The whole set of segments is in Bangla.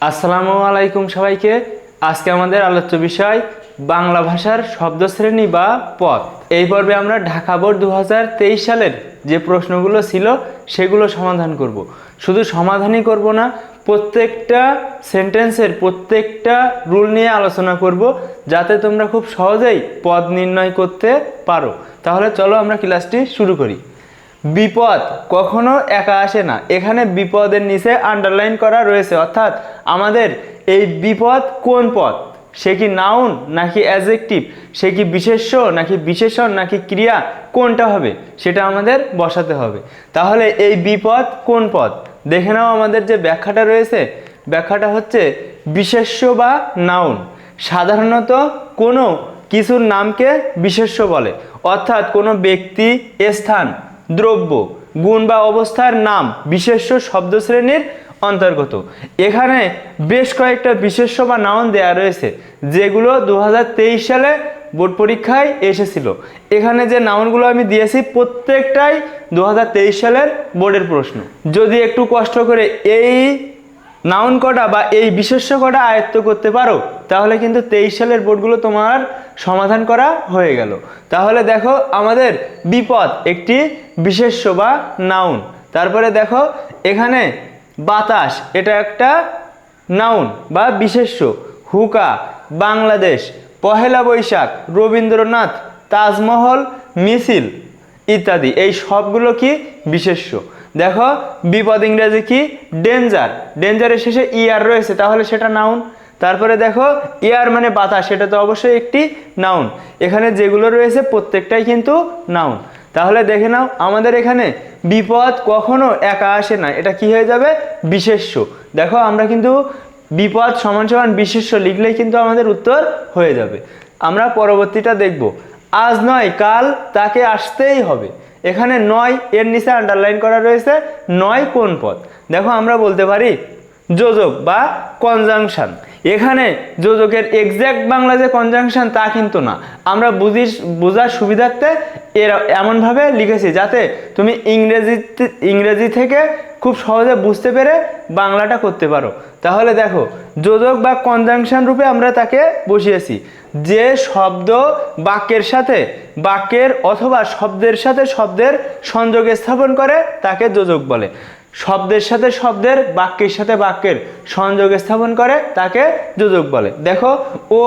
আসসালামু আলাইকুম সবাইকে। আজকে আমাদের আলোচ্য বিষয় বাংলা ভাষার শব্দ শ্রেণি বা পদ এই পর্বে আমরা ঢাকা বোর্ড দু হাজার তেইশ সালের যে প্রশ্নগুলো ছিল সেগুলো সমাধান করব। শুধু সমাধানই করব না, প্রত্যেকটা সেন্টেন্সের প্রত্যেকটা রুল নিয়ে আলোচনা করব, যাতে তোমরা খুব সহজেই পদ নির্ণয় করতে পারো। তাহলে চলো আমরা ক্লাসটি শুরু করি। বিপদ কখনো একা আসে না। এখানে বিপদের নিচে আন্ডারলাইন করা রয়েছে। অর্থাৎ আমাদের এই বিপদ কোন পথ? সে কি নাউন নাকি অ্যাজেক্টিভ সে কি বিশেষ্য নাকি বিশেষণ নাকি ক্রিয়া? কোনটা হবে? সেটা আমাদের বসাতে হবে। তাহলে এই বিপদ কোন পদ দেখে নাও আমাদের যে ব্যাখ্যাটা রয়েছে। ব্যাখ্যাটা হচ্ছে বিশেষ্য বা নাউন সাধারণত কোনো কিছুর নামকে বিশেষ্য বলে। অর্থাৎ কোনো ব্যক্তি, স্থান দ্রব্য, গুণ বা অবস্থার নাম বিশেষ্য শব্দশ্রেণীর অন্তর্গত। এখানে বেশ কয়েকটা বিশেষ্য বা নাউন দেয়া রয়েছে, যেগুলো দু হাজার তেইশ সালে বোর্ড পরীক্ষায় এসেছিল। এখানে যে নাউনগুলো আমি দিয়েছি, প্রত্যেকটাই দু হাজার তেইশ সালের বোর্ডের প্রশ্ন। যদি একটু কষ্ট করে এই নাউন কটা বা এই বিশেষ্য কটা আয়ত্ত করতে পারো, তাহলে কিন্তু তেইশ সালের বোর্ডগুলো তোমার সমাধান করা হয়ে গেল। তাহলে দেখো আমাদের বিপদ, একটি বিশেষ্য বা নাউন। তারপরে দেখো এখানে বাতাস, এটা একটা নাউন বা বিশেষ্য। হুকা, বাংলাদেশ, পহেলা বৈশাখ, রবীন্দ্রনাথ, তাজমহল, মিছিল ইত্যাদি, এই সবগুলো কি বিশেষ্য? দেখো, বিপদ ইংরেজি কি? ডেঞ্জার ডেঞ্জারের শেষে ইয়ার রয়েছে, তাহলে সেটা নাউন তারপরে দেখো ইয়ার মানে বাতাস, সেটা তো অবশ্যই একটি নাউন এখানে যেগুলো রয়েছে, প্রত্যেকটাই কিন্তু নাউন তাহলে দেখে নাও, আমাদের এখানে বিপদ কখনো একা আসে না। এটা কি হয়ে যাবে? বিশেষ্য। দেখো, আমরা কিন্তু বিপদ সমান সমান বিশেষ্য লিখলেই কিন্তু আমাদের উত্তর হয়ে যাবে। আমরা পরবর্তীটা দেখব। আজ নয়, কাল তাকে আসতেই হবে। এখানে নয়, এর নিচে আন্ডারলাইন করা রয়েছে, নয় কোন পথ দেখো আমরা বলতে পারি যোজক বা কনজাংশন এখানে যোজকের এক্স্যাক্ট বাংলা যে কনজাংশন তা কিন্তু না। আমরা বুঝি বোঝার সুবিধার্থে এর এমনভাবে লিখেছি যাতে তুমি ইংরেজিতে, ইংরেজি থেকে খুব সহজে বুঝতে পেরে বাংলাটা করতে পারো। তাহলে দেখো যোজক বা কনজাংশন রূপে আমরা তাকে বসিয়েছি। যে শব্দ বাক্যের সাথে, বাক্যের অথবা শব্দের সাথে শব্দের সংযোগ স্থাপন করে তাকে যোজক বলে। শব্দের সাথে শব্দের, বাক্যের সাথে বাক্যের সংযোগ স্থাপন করে, তাকে যোজক বলে। দেখো, ও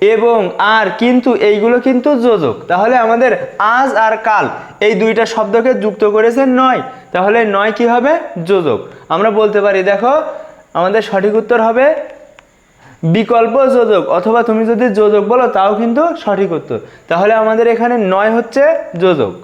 এবং আর কিন্তু, এইগুলো কিন্তু যোজক। তাহলে আমাদের আজ আর কাল এই দুইটা শব্দকে যুক্ত করেছে নয়। তাহলে নয় কি হবে? যোজক। আমরা বলতে পারি, দেখো, আমাদের সঠিক উত্তর হবে বিকল্প যোজক, অথবা তুমি যদি যোজক বলো, তাও কিন্তু সঠিক উত্তর। তাহলে আমাদের এখানে নয় হচ্ছে যোজক।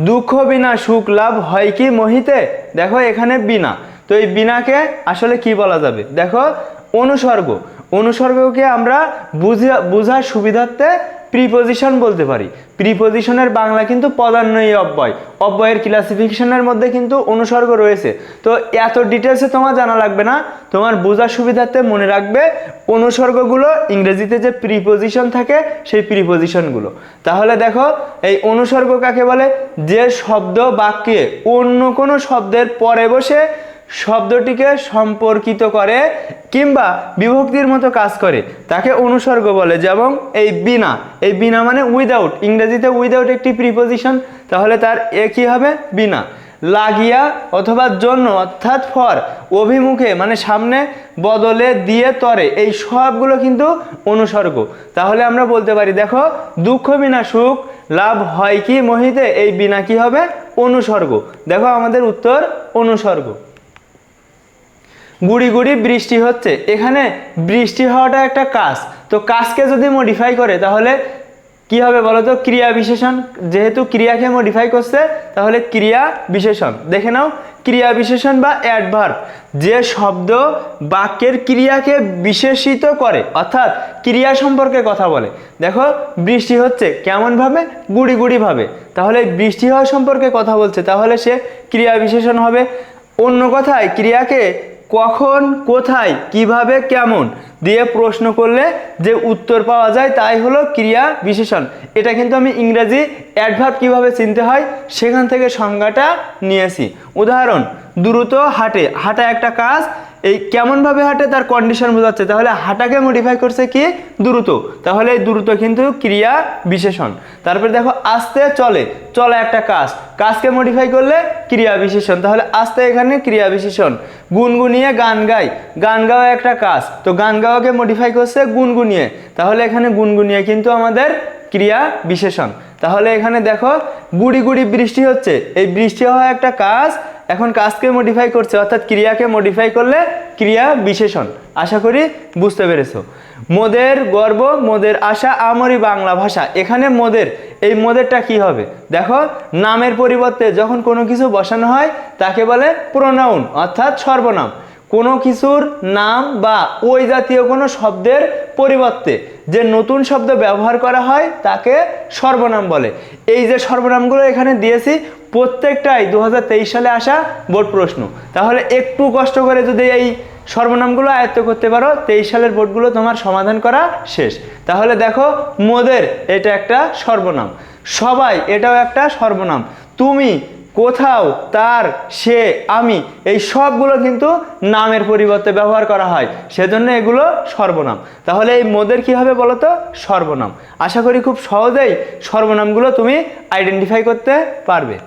দুঃখ বিনা সুখ লাভ হয় কি মহিতে? দেখো, এখানে বিনা। তো এই বিনাকে আসলে কি বলা যাবে? দেখো, অনুসর্গ। অনুসর্গকে আমরা বুঝা বোঝার সুবিধার্থে প্রিপোজিশন বলতে পারি। প্রিপোজিশনের বাংলা কিন্তু পদান্বয়ী অব্যয়। অব্যয়ের ক্লাসিফিকেশনের মধ্যে কিন্তু অনুসর্গ রয়েছে। তো এত ডিটেলসে তোমার জানা লাগবে না। তোমার বোঝার সুবিধার্থে মনে রাখবে অনুসর্গগুলো ইংরেজিতে যে প্রিপোজিশন থাকে, সেই প্রিপোজিশনগুলো তাহলে দেখো, এই অনুসর্গ কাকে বলে? যে শব্দ বাক্যে অন্য কোনো শব্দের পরে বসে শব্দটিকে সম্পর্কিত করে কিংবা বিভক্তির মতো কাজ করে। তাকে অনুসর্গ বলে যেমন এই বিনা। এই বিনা মানে উইদাউট ইংরেজিতে উইদাউট একটি প্রিপোজিশন তাহলে তার এ কী হবে? বিনা। লাগিয়া অথবা জন্য, অর্থাৎ ফর অভিমুখে মানে সামনে, বদলে, দিয়ে, তরে। এই সবগুলো কিন্তু অনুসর্গ। তাহলে আমরা বলতে পারি, দেখো, দুঃখ বিনা সুখ, লাভ হয় কি মহিতে? এই বিনা কি হবে? অনুসর্গ। দেখো আমাদের উত্তর, অনুসর্গ। গুড়ি গুড়ি বৃষ্টি হচ্ছে। এখানে বৃষ্টি হওয়াটা একটা কাজ। তো কাজকে যদি মডিফাই করে, তাহলে কি হবে বলো তো ক্রিয়া বিশেষণ। যেহেতু ক্রিয়াকে মডিফাই করছে, তাহলে ক্রিয়া বিশেষণ। দেখে নাও, ক্রিয়া বিশেষণ বা অ্যাডভার্ব যে শব্দ বাক্যের ক্রিয়াকে বিশেষিত করে, অর্থাৎ ক্রিয়া সম্পর্কে কথা বলে। দেখো, বৃষ্টি হচ্ছে কেমনভাবে? গুড়ি গুড়িভাবে তাহলে বৃষ্টি হওয়া সম্পর্কে কথা বলছে, তাহলে সে ক্রিয়া বিশেষণ হবে। অন্য কথায়, ক্রিয়াকে কখন, কোথায়, কীভাবে, কেমন দিয়ে প্রশ্ন করলে যে উত্তর পাওয়া যায় তাই হলো ক্রিয়া বিশেষণ। এটা কিন্তু আমি ইংরেজি অ্যাডভার্ব কীভাবে চিনতে হয় সেখান থেকে সংজ্ঞাটা নিয়েছি। উদাহরণ, দ্রুত হাঁটে। হাঁটা একটা কাজ এই কেমনভাবে হাঁটে তার কন্ডিশন বোঝাচ্ছে? তাহলে হাঁটাকে মডিফাই করছে কি? দ্রুত। তাহলে এই দ্রুত কিন্তু ক্রিয়া বিশেষণ। তারপরে দেখো, আস্তে চলে। চলে একটা কাজ। কাজকে মডিফাই করলে ক্রিয়া বিশেষণ। তাহলে আস্তে এখানে ক্রিয়া বিশেষণ। গুনগুনিয়ে গান গাই। গান গাওয়া একটা কাজ। তো গান গাওয়াকে মডিফাই করছে গুনগুনিয়ে। তাহলে এখানে গুনগুনিয়ে কিন্তু আমাদের ক্রিয়া বিশেষণ। তাহলে এখানে দেখো, গুড়ি গুড়ি বৃষ্টি হচ্ছে। এই বৃষ্টি হওয়া একটা কাজ এখন কাজকে মডিফাই করছে, অর্থাৎ ক্রিয়াকে মডিফাই করলে ক্রিয়া বিশেষণ। আশা করি বুঝতে পেরেছ। মোদের গর্ব, মোদের আশা আমরি বাংলা ভাষা। এখানে মোদের, এই মোদেরটা কি হবে? দেখো, নামের পরিবর্তে যখন কোনো কিছু বসানো হয়, তাকে বলে প্রোনাউন অর্থাৎ সর্বনাম। কোনো কিছুর নাম বা ওই জাতীয় কোনো শব্দের পরিবর্তে যে নতুন শব্দ ব্যবহার করা হয় তাকে সর্বনাম বলে। এই যে সর্বনামগুলো এখানে দিয়েছি, প্রত্যেকটাই দু হাজার তেইশ সালে আসা বোর্ড প্রশ্ন। তাহলে একটু কষ্ট করে যদি এই সর্বনামগুলো আয়ত্ত করতে পারো, তেইশ সালের বোর্ডগুলো তোমার সমাধান করা শেষ। তাহলে দেখো, মোদের এটা একটা সর্বনাম। সবাই এটাও একটা সর্বনাম। তুমি কোথাও তার, সে, আমি এই সবগুলো কিন্তু নামের পরিবর্তে ব্যবহার করা হয়। সেজন্য এগুলো সর্বনাম। তাহলে এই মোদের কি হবে বলো তো সর্বনাম। আশা করি খুব সহজেই সর্বনামগুলো তুমি আইডেন্টিফাই করতে পারবে।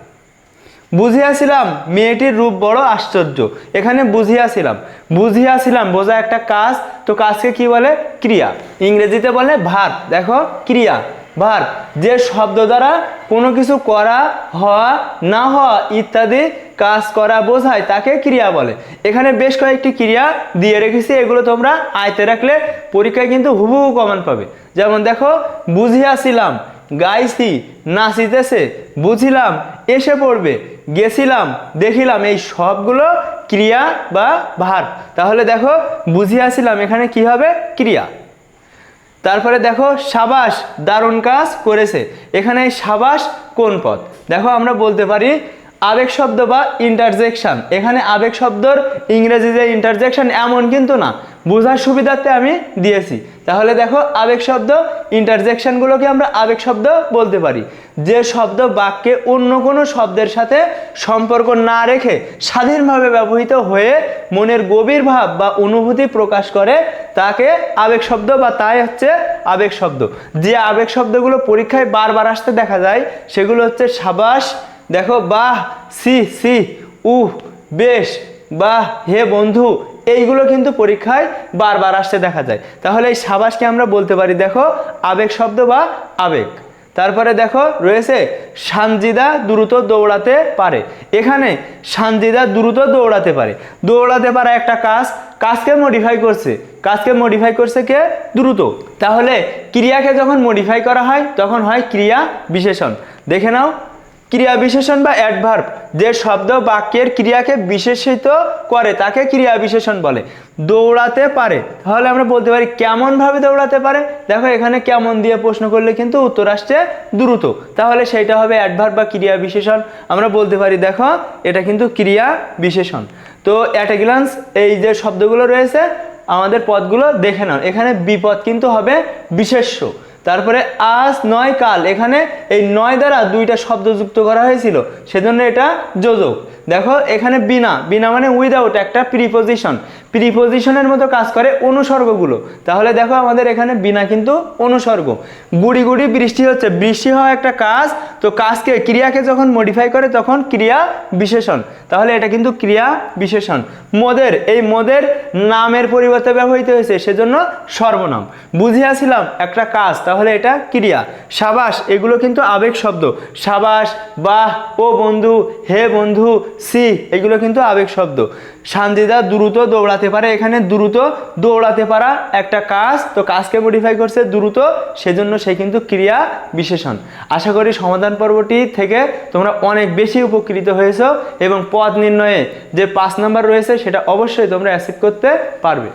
বুঝিয়াছিলাম মেয়েটির রূপ বড় আশ্চর্য। এখানে বুঝিয়াছিলাম। বুঝিয়াছিলাম, বোঝা একটা কাজ। তো কাজকে কি বলে? ক্রিয়া। ইংরেজিতে বলে ভার। দেখো, ক্রিয়া। ভার, যে শব্দ দ্বারা কোনো কিছু করা, হওয়া, না হওয়া ইত্যাদি কাজ করা বোঝায়, তাকে ক্রিয়া বলে। এখানে বেশ কয়েকটি ক্রিয়া দিয়ে রেখেছি, এগুলো তোমরা আয়তে রাখলে পরীক্ষায় কিন্তু হুবহু কমান পাবে। যেমন দেখো, বুঝিয়াছিলাম, গাইছি, নাচিতেছে, বুঝিলাম, এসে পড়বে, গেছিলাম, দেখিলাম, এই সবগুলো ক্রিয়া বা ভার। তাহলে দেখো, বুঝিয়াছিলাম, এখানে কি হবে? ক্রিয়া। তারপরে দেখো সাবাস দারুণ কাজ করেছে। এখানে সাবাস কোন পথ দেখো আমরা বলতে পারি আবেগ শব্দ বা ইন্টারজেকশন এখানে আবেগ শব্দর ইংরেজি যে ইন্টারজেকশন এমন কিন্তু না। বোঝার সুবিধার্থে আমি দিয়েছি। তাহলে দেখো, আবেগ শব্দ ইন্টারজেকশনগুলোকে আমরা আবেগ শব্দ বলতে পারি। যে শব্দ বাক্যে অন্য কোনো শব্দের সাথে সম্পর্ক না রেখে স্বাধীনভাবে ব্যবহৃত হয়ে মনের গভীর ভাব বা অনুভূতি প্রকাশ করে, তাকে আবেগ শব্দ বা তাই হচ্ছে আবেগ শব্দ। যে আবেগ শব্দগুলো পরীক্ষায় বারবার আসতে দেখা যায়, সেগুলো হচ্ছে সাবাস দেখো, বাহ, সি সি, উহ, বেশ, বাহ, হে বন্ধু, এইগুলো কিন্তু পরীক্ষায় বারবার আসতে দেখা যায়। তাহলে এই সাবাসকে আমরা বলতে পারি, দেখো, আবেগ শব্দ বা আবেগ। তারপরে দেখো, রয়েছে, সানজিদা দ্রুত দৌড়াতে পারে। এখানে সানজিদা দ্রুত দৌড়াতে পারে। দৌড়াতে পারা একটা কাজ, কাজকে মডিফাই করছে। কাজকে মডিফাই করছে কে? দ্রুত। তাহলে ক্রিয়াকে যখন মডিফাই করা হয়, তখন হয় ক্রিয়া বিশেষণ দেখে নাও ক্রিয়া বিশেষণ বা অ্যাডভার্ব যে শব্দ বাক্যের ক্রিয়াকে বিশেষিত করে, তাকে ক্রিয়া বিশেষণ বলে। দৌড়াতে পারে। তাহলে আমরা বলতে পারি কেমন ভাবে দৌড়াতে পারে? দেখো, এখানে কেমন দিয়ে প্রশ্ন করলে কিন্তু উত্তর আসছে দ্রুত। তাহলে সেইটা হবে অ্যাডভার্ব বা ক্রিয়া বিশেষণ আমরা বলতে পারি, দেখো, এটা কিন্তু ক্রিয়া বিশেষণ তো অ্যাট এ এই যে শব্দগুলো রয়েছে, আমাদের পদগুলো দেখে নাও। এখানে বিপদ কিন্তু হবে বিশেষ্য। তারপরে আজ নয় কাল, এখানে এই নয় দ্বারা দুইটা শব্দ যুক্ত করা হয়েছিল, সেজন্য এটা যোজক। দেখো, এখানে বিনা বিনা মানে উইদাউট একটা প্রিপোজিশন প্রিপোজিশনের মতো কাজ করে অনুসর্গগুলো। তাহলে দেখো আমাদের এখানে বিনা কিন্তু অনুসর্গ। গুড়ি গুড়ি বৃষ্টি হচ্ছে, বৃষ্টি হওয়া একটা কাজ, তো কাজকে, ক্রিয়াকে যখন মডিফাই করে, তখন ক্রিয়া বিশেষণ। তাহলে এটা কিন্তু ক্রিয়া বিশেষণ। মোদের, এই মোদের নামের পরিবর্তে ব্যবহৃত হয়েছে, সেজন্য সর্বনাম। বুঝিয়াছিলাম একটা কাজ তাহলে এটা ক্রিয়া। সাবাস, এগুলো কিন্তু আবেগ শব্দ। সাবাস, বাহ, ও বন্ধু, হে বন্ধু, সি, এগুলো কিন্তু আবেগ শব্দ। সানজিদা দ্রুত দৌড়াতে পারে, এখানে দ্রুত দৌড়াতে পারা একটা কাজ। তো কাজকে মডিফাই করছে দ্রুত, সেজন্য সে কিন্তু ক্রিয়া বিশেষণ। আশা করি সমাধান পর্বটি থেকে তোমরা অনেক বেশি উপকৃত হয়েছো এবং পদ নির্ণয়ে যে পাঁচ নাম্বার রয়েছে, সেটা অবশ্যই তোমরা অ্যাসিভ করতে পারবে।